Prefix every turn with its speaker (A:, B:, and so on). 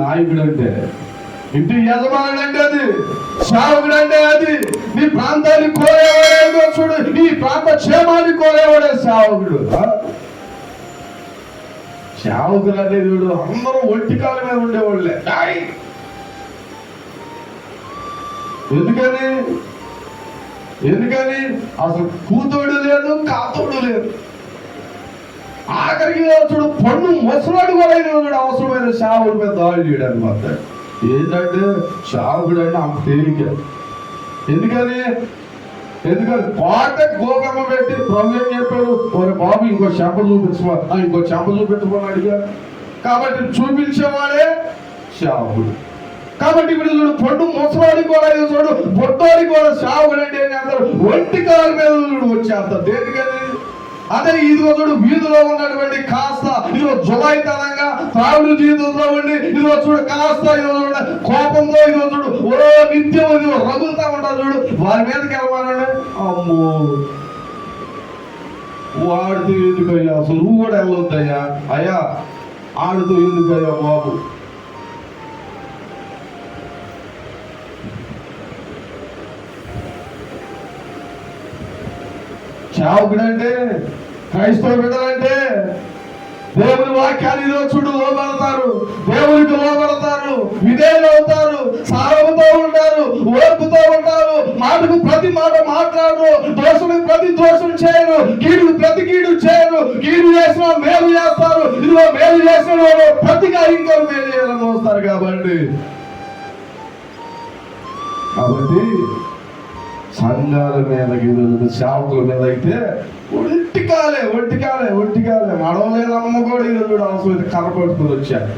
A: నాయకుడు అంటే ఇంటి యజమానుడు అంటే అది. సేవకుడు అంటే అది. నీ ప్రాంతాన్ని కోరేవాడేదో చూడు. నీ ప్రాంత క్షేమాన్ని కోరేవాడే సేవకుడు సేవకులు అనేది చూడు. అందరూ ఒంటి కాలు మీద ఉండేవాళ్ళే. ఎందుకని? ఎందుకని? అసలు కూతుడు లేదు కా ఆఖరికి చూడు పన్ను ముసలాడు కూడా అయిన అవసరమైన సేవకుడి మీద దాడి చేయడానికి మాత్రం. ఏంటంటే సేవకుడు అంటే అంత తేలిక. ఎందుకని? ఎందుకని? పాట గోకమ్మ పెట్టి ప్రభు ఏం చెప్పాడు ఒక బాబు ఇంకో చెంప చూపించమా? ఇంకో చెంప చూపించమన్నాడుగా కాబట్టి చూపించేవాడే సేవకుడు కాబట్టి ఇప్పుడు చూడు పొట్టు ముసలాడి కూడా చూడు పొట్టోడి కూడా సాగుడు అంటే ఏం చేస్తారు? ఒంటి కాల మీద చూడు వచ్చేస్తారు. దేనికని? అదే ఇదిగో చూడు వీధిలో ఉన్నటువంటి కాస్త ఇదిగో జులైతనంగా తాగుడు జీవితంలో ఉండి ఇదిగో చూడు కాస్త ఇదిగో చూడు కోపంతో ఇదిగో చూడు ఓ నిత్యం ఇదిగో రగులుతా ఉంటారు చూడు. వారి మీదకి వెళ్ళమనండి అమ్మో వాడితో ఎందుకయ్యా? అసలు నువ్వు కూడా వెళ్ళొద్దయ్యా? అయ్యా ఆడుతూ ఎందుకయ్యా బాబు? చావుకుడంటే క్రైస్తవ బిడ్డలంటే దేవుని వాక్యాన్ని ఈరోజు చూడు లోబడతారు. దేవునికి లోబడతారు. విధేయులు అవుతారు. సారముతో ఉంటారు. ఓర్పుతో ఉంటారు. మాటకు ప్రతి మాట మాట్లాడరు. దోషులకు ప్రతి దోషం చేయరు. కీడు ప్రతి కీడు చేయరు. కీడు చేసిన మేలు చేస్తారు. ఇదిగో మేలు చేసిన వాడు ప్రతిగా ఇంకొక మేలు చేయాలని వస్తారు కాబట్టి. కాబట్టి సంఘాల మీద ఈరోజు సేవకుల మీద అయితే ఒంటికాలే ఒంటికాలే ఒంటికాలే మడవలేదు అమ్మ కూడా ఈరోజు అవసరం అయితే కనపడుతుంది వచ్చారు